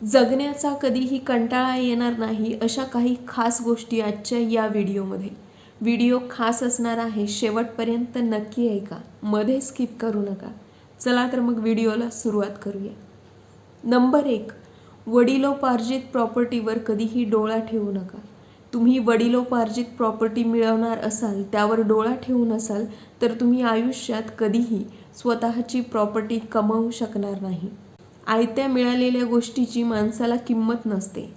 जगण्याचा कधीही कंटाळा येणार नाही अशा काही खास गोष्टी आजच्या या व्हिडिओमध्ये. व्हिडिओ खास असणार आहे शेवटपर्यंत नक्की ऐका मध्ये स्किप करू नका. चला तर मग व्हिडिओला सुरुवात करूया. नंबर एक वडिलोपार्जित प्रॉपर्टीवर कधीही डोळा ठेवू नका. तुम्ही वडिलोपार्जित प्रॉपर्टी मिळवणार असाल त्यावर डोळा ठेवून असाल तर तुम्ही आयुष्यात कधीही स्वतःची प्रॉपर्टी कमावू शकणार नाही. आयत्या मिळालेल्या गोष्टीची माणसाला किंमत नसते.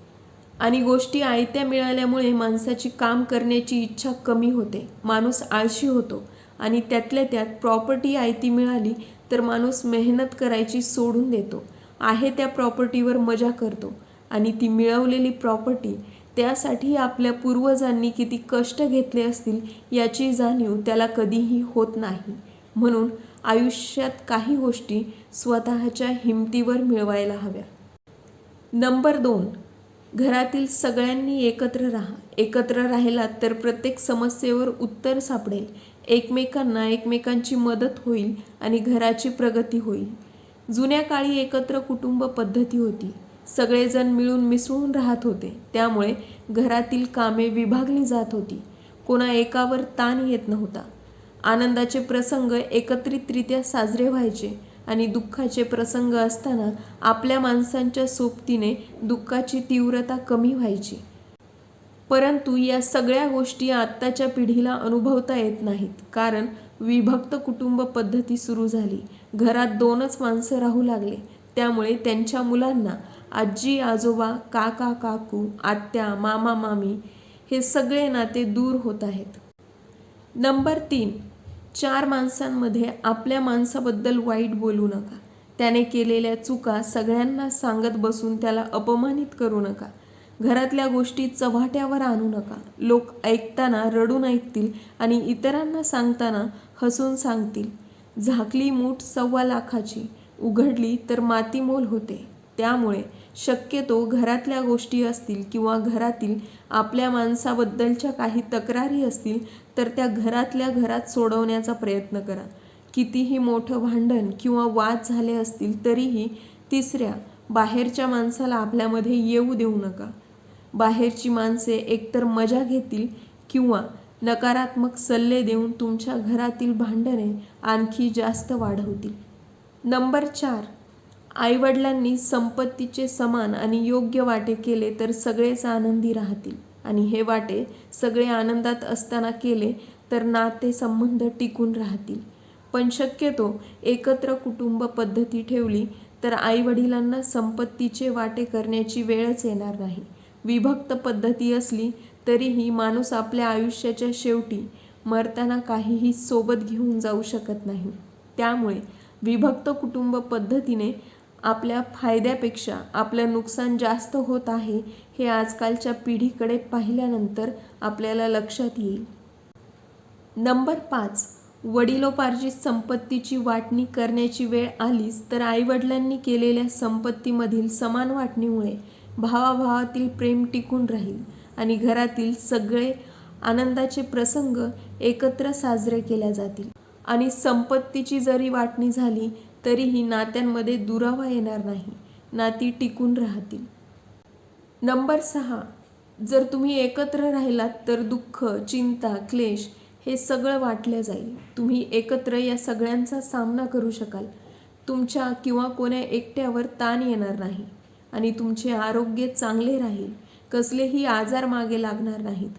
आणि गोष्टी आयत्या मिळाल्यामुळे माणसाची काम करण्याची इच्छा कमी होते. माणूस आळशी होतो आणि त्यातल्या त्यात प्रॉपर्टी आयती मिळाली तर माणूस मेहनत करायची सोडून देतो. आहे त्या प्रॉपर्टीवर मजा करतो आणि ती मिळवलेली प्रॉपर्टी त्यासाठी आपल्या पूर्वजांनी किती कष्ट घेतले असतील याची जाणीव त्याला कधीही होत नाही. म्हणून आयुष्यात काही गोष्टी स्वतःच्या हिमतीवर मिळवायला हव्या. नंबर दोन. घरातील सगळ्यांनी एकत्र राहा. एकत्र राहिलात तर प्रत्येक समस्येवर उत्तर सापडेल. एकमेकांना एकमेकांची मदत होईल आणि घराची प्रगती होईल. जुन्या काळी एकत्र कुटुंब पद्धती होती. सगळेजण मिळून मिसळून राहत होते. त्यामुळे घरातील कामे विभागली जात होती. कोणा एकावर ताण येत नव्हता. आनंदाचे प्रसंग एकत्रितरित्या साजरे व्हायचे आणि दुःखाचे प्रसंग असताना आपल्या माणसांच्या सोबतीने दुःखाची तीव्रता कमी व्हायची. परंतु या सगळ्या गोष्टी आत्ताच्या पिढीला अनुभवता येत नाहीत. कारण विभक्त कुटुंब पद्धती सुरू झाली. घरात दोनच माणसं राहू लागले. त्यामुळे त्यांच्या मुलांना आजी आजोबा काका काकू आत्या मामा मामी हे सगळे नाते दूर होत आहेत. नंबर तीन चार माणसांमध्ये आपल्या माणसाबद्दल वाईट बोलू नका. त्याने केलेल्या चुका सगळ्यांना सांगत बसून त्याला अपमानित करू नका. घरातल्या गोष्टी चव्हाट्यावर आणू नका. लोक ऐकताना रडून ऐकतील आणि इतरांना सांगताना हसून सांगतील. झाकली मूठ सव्वा लाखाची. उघडली तर मातीमोल होते. त्यामुळे शक्यतो घरातल्या गोष्टी असतील किंवा घरातील आपल्या माणसाबद्दलच्या काही तक्रारी असतील तर त्या घरातल्या घरात सोडवण्याचा प्रयत्न करा. कितीही मोठं भांडण किंवा वाद झाले असतील तरीही तिसऱ्या बाहेरच्या माणसाला आपल्यामध्ये येऊ देऊ नका. बाहेरची माणसे एकतर मजा घेतील किंवा नकारात्मक सल्ले देऊन तुमच्या घरातील भांडणे आणखी जास्त वाढवतील. नंबर चार आईवडिलांनी संपत्तीचे समान आणि योग्य वाटे केले तर सगळेच आनंदी राहतील. आणि हे वाटे सगळे आनंदात असताना केले तर नाते संबंध टिकून राहतील. पण शक्यतो एकत्र कुटुंब पद्धती ठेवली तर आईवडिलांना संपत्तीचे वाटे करण्याची वेळच येणार नाही. विभक्त पद्धती असली तरीही माणूस आपल्या आयुष्याच्या शेवटी मरताना काहीही सोबत घेऊन जाऊ शकत नाही. त्यामुळे विभक्त कुटुंब पद्धतीने आपल्या फायद्यापेक्षा आपलं नुकसान जास्त होत आहे हे आजकालच्या पिढीकडे पाहिल्यानंतर आपल्याला लक्षात येईल. नंबर पाच. वडिलोपार्जित संपत्तीची वाटणी करण्याची वेळ आलीच तर आईवडिलांनी केलेल्या संपत्तीमधील समान वाटणीमुळे भावाभावातील प्रेम टिकून राहील आणि घरातील सगळे आनंदाचे प्रसंग एकत्र साजरे केल्या जातील. आणि संपत्तीची जरी वाटणी झाली तरीही नात्यांमध्ये दुरावा येणार नाही. नाती टिकून राहतील. नंबर सहा. जर तुम्ही एकत्र राहिलात तर दुःख चिंता क्लेश हे सगळं वाटलं जाईल. तुम्ही एकत्र या सगळ्यांचा सामना करू शकाल. तुमच्या किंवा कोण्या एकट्यावर ताण येणार नाही. आणि तुमचे आरोग्य चांगले राहील. कसलेही आजार मागे लागणार नाहीत.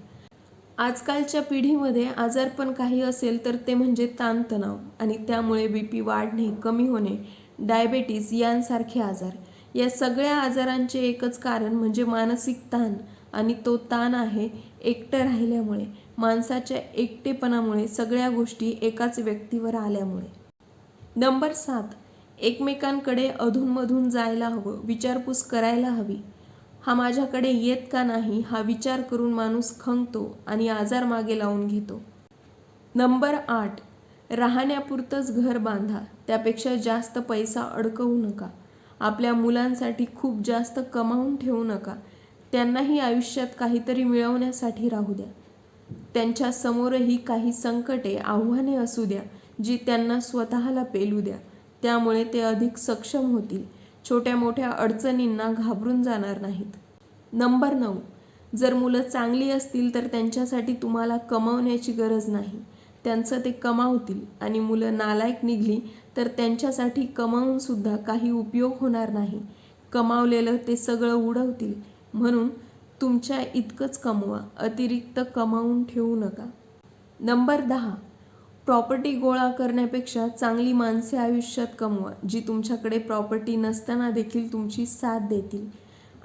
आजकालच्या पिढीमध्ये आजारपण काही असेल तर ते म्हणजे ताणतणाव आणि त्यामुळे बी पी वाढणे कमी होणे डायबेटीज यांसारखे आजार. या सगळ्या आजारांचे एकच कारण म्हणजे मानसिक ताण आणि तो ताण आहे एकटं राहिल्यामुळे माणसाच्या एकटेपणामुळे सगळ्या गोष्टी एकाच व्यक्तीवर आल्यामुळे. नंबर सात एकमेकांकडे अधूनमधून जायला हवं विचारपूस करायला हवी. हा माझ्याकडे येत का नाही हा विचार करून माणूस खंगतो आणि आजार मागे लावून घेतो. नंबर आठ. राहण्यापुरतंच घर बांधा. त्यापेक्षा जास्त पैसा अडकवू नका. आपल्या मुलांसाठी खूप जास्त कमावून ठेवू नका. त्यांनाही आयुष्यात काहीतरी मिळवण्यासाठी राहू द्या. त्यांच्या समोरही काही संकटे आव्हाने असू द्या जी त्यांना स्वतःला पेलू द्या. त्यामुळे ते अधिक सक्षम होतील. छोट्या मोठ्या अडचणींना घाबरून जाणार नाहीत. नंबर नऊ. जर मुलं चांगली असतील तर त्यांच्यासाठी तुम्हाला कमावण्याची गरज नाही. त्यांचं ते कमावतील आणि मुलं नालायक निघली तर त्यांच्यासाठी कमावूनसुद्धा काही उपयोग होणार नाही. कमावलेलं ते सगळं उडवतील. म्हणून तुमच्या इतकंच कमवा. अतिरिक्त कमावून ठेवू नका. नंबर दहा. प्रॉपर्टी गोळा करण्यापेक्षा चांगली माणसे आयुष्यात कमवा जी तुमच्याकडे प्रॉपर्टी नसताना देखील तुमची साथ देतील.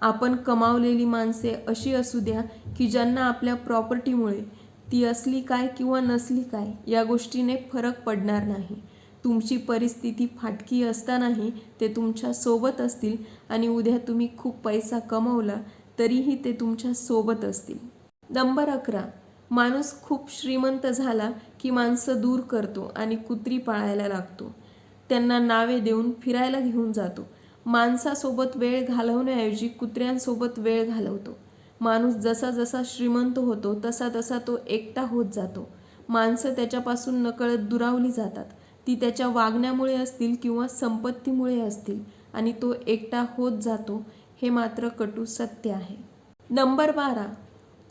आपण कमावलेली माणसे अशी असू द्या की ज्यांना आपल्या प्रॉपर्टीमुळे ती असली काय किंवा नसली काय या गोष्टीने फरक पडणार नाही. तुमची परिस्थिती फाटकी असतानाही ते तुमच्यासोबत असतील आणि उद्या तुम्ही खूप पैसा कमवला तरीही ते तुमच्यासोबत असतील. नंबर अकरा. माणूस खूप श्रीमंत झाला की माणसं दूर करतो आणि कुत्री पाळायला लागतो. त्यांना नावे देऊन फिरायला घेऊन जातो. माणसासोबत वेळ घालवण्याऐवजी कुत्र्यांसोबत वेळ घालवतो. माणूस जसा जसा श्रीमंत होतो तसा तसा तो एकटा होत जातो. माणसं त्याच्यापासून नकळत दुरावली जातात. ती त्याच्या वागण्यामुळे असतील किंवा संपत्तीमुळे असतील आणि तो एकटा होत जातो हे मात्र कटू सत्य आहे. नंबर बारा.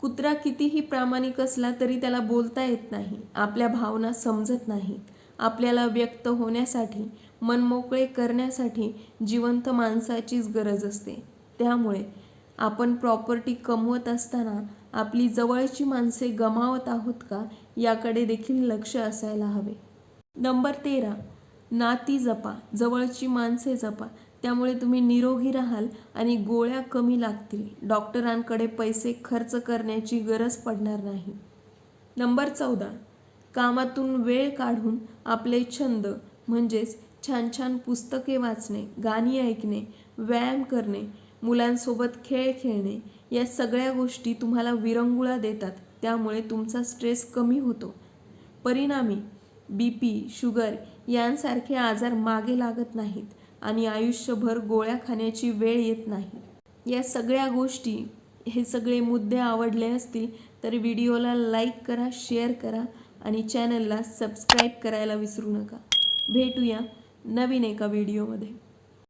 कुत्रा कितीही प्रामाणिक असला तरी त्याला बोलता येत नाही आपल्या भावना समजत नाहीत. आपल्याला व्यक्त होण्यासाठी मनमोकळे करण्यासाठी जिवंत माणसाचीच गरज असते. त्यामुळे आपण प्रॉपर्टी कमवत असताना आपली जवळची माणसे गमावत आहोत का याकडे देखील लक्ष असायला हवे. नंबर तेरा नाती जपा जवळची माणसे जपा. त्यामुळे तुम्ही निरोगी राहाल आणि गोळ्या कमी लागतील. डॉक्टरांकडे पैसे खर्च करण्याची गरज पडणार नाही. नंबर चौदा. कामातून वेळ काढून आपले छंद म्हणजेच छान छान पुस्तके वाचणे गाणी ऐकणे व्यायाम करणे मुलांसोबत खेळ खेळणे या सगळ्या गोष्टी तुम्हाला विरंगुळा देतात. त्यामुळे तुमचा स्ट्रेस कमी होतो. परिणामी बी पी शुगर यांसारखे आजार मागे लागत नाहीत. आणि आयुष्यभर गोळ्या खाण्याची वेळ येत नाही. या सगळ्या गोष्टी हे सगळे मुद्दे आवडले असतील तर व्हिडिओला लाईक करा शेअर करा आणि चॅनलला सबस्क्राईब करायला विसरू नका. भेटूया नवीन एका व्हिडिओमध्ये.